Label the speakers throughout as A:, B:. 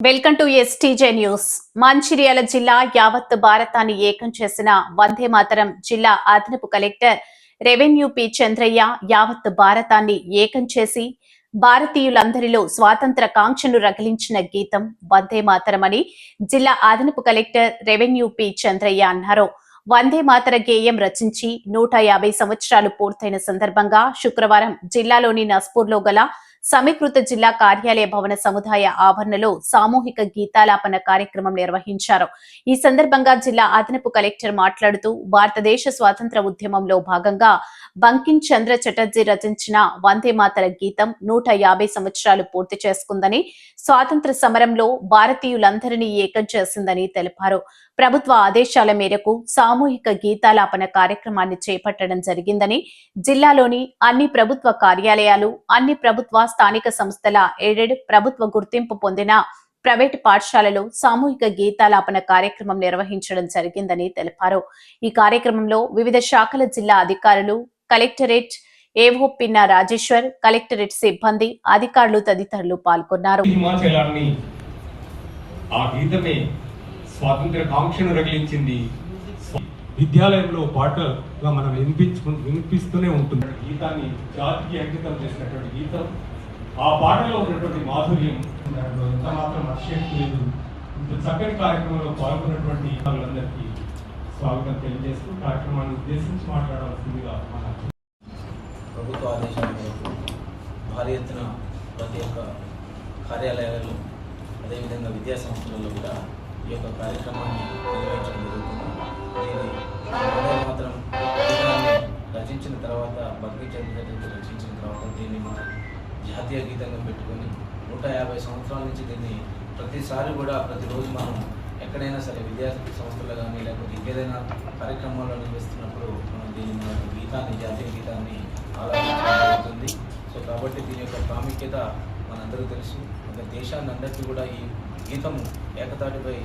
A: Welcome to STJ news. Mancherial జిల్లా యావత్ భారతాన్ని ఏకం చేసిన వందే మాతరం జిల్లా అదనపు కలెక్టర్ రెవెన్యూ పి చంద్రయ్య యావత్ భారతాన్ని ఏకం చేసి భారతీయులందరిలో స్వాతంత్ర కాంక్షను రగిలించిన గీతం వందే మాతరం అని జిల్లా అదనపు కలెక్టర్ రెవెన్యూ పి చంద్రయ్య అన్నారు. వందే మాతర గేయం రచించి నూట యాభై సంవత్సరాలు పూర్తయిన సందర్భంగా శుక్రవారం జిల్లాలోని నస్పూర్లో గల సమీకృత జిల్లా కార్యాలయ భవన సముదాయ ఆవరణలో సామూహిక గీతాలాపన కార్యక్రమం నిర్వహించారు. ఈ సందర్భంగా జిల్లా అదనపు కలెక్టర్ మాట్లాడుతూ భారతదేశ స్వాతంత్ర ఉద్యమంలో భాగంగా బంకిం చంద్ర చటర్జీ రచించిన వందే మాతర గీతం నూట యాభై సంవత్సరాలు పూర్తి చేసుకుందని స్వాతంత్ర సమరంలో భారతీయులందరినీ ఏకం చేసిందని తెలిపారు. ప్రభుత్వ ఆదేశాల మేరకు సామూహిక గీతాలాపన కార్యక్రమాన్ని చేపట్టడం జరిగిందని జిల్లాలోని అన్ని ప్రభుత్వ కార్యాలయాలు అన్ని ప్రభుత్వ స్థానిక సంస్థల ఎయిడెడ్ ప్రభుత్వ గుర్తింపు పొందిన ప్రైవేటు పాఠశాలలో సామూహిక గీతాలాపన కార్యక్రమం నిర్వహించడం జరిగిందని తెలిపారు. ఈ కార్యక్రమంలో వివిధ శాఖల జిల్లా అధికారులు కలెక్టరేట్ ఏవో పిన్న రాజేశ్వర్ కలెక్టరేట్ సిబ్బంది అధికారులు తదితరులు పాల్గొన్నారు.
B: స్వాతంత్ర కాంక్షను రగిలించింది. విద్యాలయంలో పాటగా మనం వినిపించు వినిపిస్తూనే ఉంటుంది గీతాన్ని జాతికి అంకితం చేసినటువంటి గీతం ఆ పాటలో ఉన్నటువంటి మాధుర్యం దాంట్లో ఎంత మాత్రం అతిశక్తి లేదు. ఇంత చక్కటి కార్యక్రమంలో పాల్గొన్నటువంటి వాళ్ళందరికీ స్వాగతం తెలియజేస్తూ కార్యక్రమాన్ని ఉద్దేశించి మాట్లాడవలసిందిగా మన
C: ప్రభుత్వ ఆదేశాల మేరకు భారీ ఎత్తున ప్రతి ఒక్క కార్యాలయాలలో అదేవిధంగా విద్యాసంస్థలలో కూడా ఈ యొక్క కార్యక్రమాన్ని నిర్వహించడం జరుగుతుంది. జాతీయ గీతంగా పెట్టుకొని నూట యాభై సంవత్సరాల నుంచి దీన్ని ప్రతిసారి కూడా ప్రతిరోజు మనం ఎక్కడైనా సరే విద్యా సంస్థలు కానీ లేకపోతే ఇంకేదైనా కార్యక్రమాల్లో నిర్వహిస్తున్నప్పుడు మనం దీన్ని మన గీతాన్ని జాతీయ గీతాన్ని ఆలోచించడం సో కాబట్టి దీని యొక్క ప్రాముఖ్యత మనందరూ తెలుసు. ఒక దేశాన్ని అందరికీ కూడా ఈ గీతము ఏకతాటిపై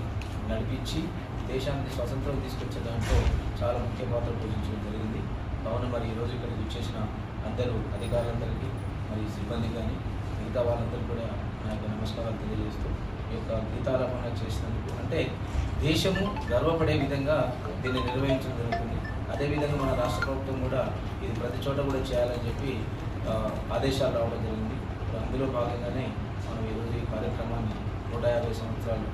C: నడిపించి దేశానికి స్వతంత్రం తీసుకొచ్చే దాంట్లో చాలా ముఖ్య పాత్ర పోషించడం జరిగింది. కావున మరి ఈరోజు ఇక్కడికి వచ్చేసిన అందరూ అధికారులందరికీ మరి సిబ్బంది కానీ మిగతా వాళ్ళందరూ కూడా నా యొక్క నమస్కారాలు తెలియజేస్తూ ఈ యొక్క గీతాలాపన చేసినందుకు అంటే దేశము గర్వపడే విధంగా దీన్ని నిర్వహించడం జరుగుతుంది. అదేవిధంగా మన రాష్ట్ర ప్రభుత్వం కూడా ఇది ప్రతి చోట కూడా చేయాలని చెప్పి ఆదేశాలు రావడం జరిగింది. అందులో భాగంగానే మనం ఈరోజు ఈ కార్యక్రమాన్ని నూట యాభై సంవత్సరాలు